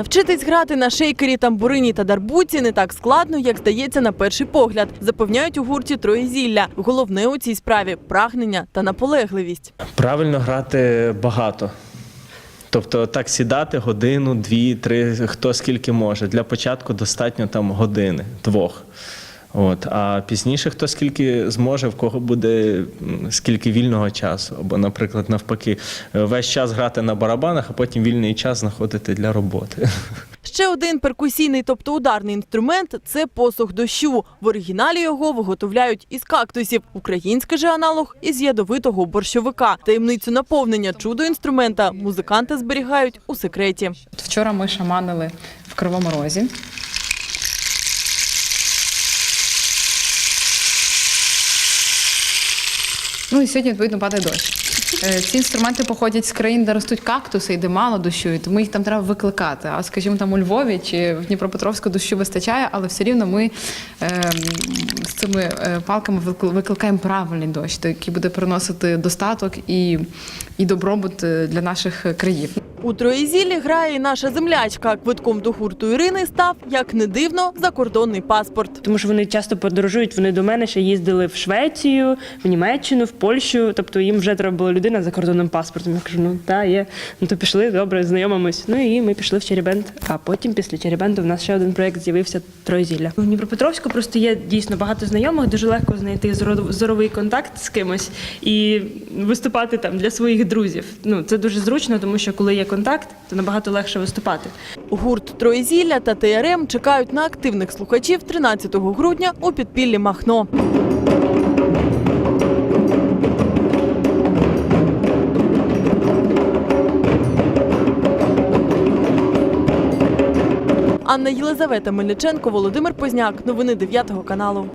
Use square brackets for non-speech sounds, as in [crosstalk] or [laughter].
Навчитись грати на шейкері, тамбурині та дарбуці не так складно, як здається на перший погляд. Запевняють у гурті Троєзілля. Головне у цій справі прагнення та наполегливість. Правильно грати багато. Тобто так сідати годину, дві, три, хто скільки може. Для початку достатньо там години, двох. От, а пізніше хто скільки зможе, в кого буде скільки вільного часу. Або, наприклад, навпаки, е, весь час грати на барабанах, а потім вільний час знаходити для роботи. [laughs] Ще один перкусійний, тобто ударний інструмент це посух дощу. В оригіналі його виготовляють із кактусів. Український же аналог із ядовитого борщовика. Таємницю наповнення чудо інструмента музиканти зберігають у секреті. Вчора ми шаманили в Кривому Розі. Ну і сьогодні, відповідно, падає дощ. Е, Ці інструменти походять з країн, де ростуть кактуси і де мало дощу, і тому їх там треба викликати. А скажімо, там у Львові чи в Дніпропетровську дощу вистачає, але все рівно ми е, з цими е, палками викли- викликаємо правильний дощ, який буде приносити достаток і, і добробут е, для наших країв. У Троєзіллі грає і наша землячка. Квитком до гурту Ірини став, як не дивно, закордонний паспорт. тому що вони часто подорожують. Вони до мене ще їздили в Швецію, в Німеччину, в Польщу. Тобто їм вже треба була людина за кордонним паспортом. Я кажу, ну та є. Ну то пішли, добре, знайомимось. Ну і ми пішли в Черебент. А потім, після Черебенту, в нас ще один проєкт з'явився Троєзілля. В Дніпропетровську просто є дійсно багато знайомих, дуже легко знайти зоровий контакт з кимось і виступати там для своїх друзів. Ну це дуже зручно, тому що коли є контакт, то набагато легше виступати. Гурт Троєзілля та ТРМ чекають на активних слухачів 13 грудня у підпіллі Махно. Анна Єлизавета Мельниченко, Володимир Позняк. Новини 9 каналу.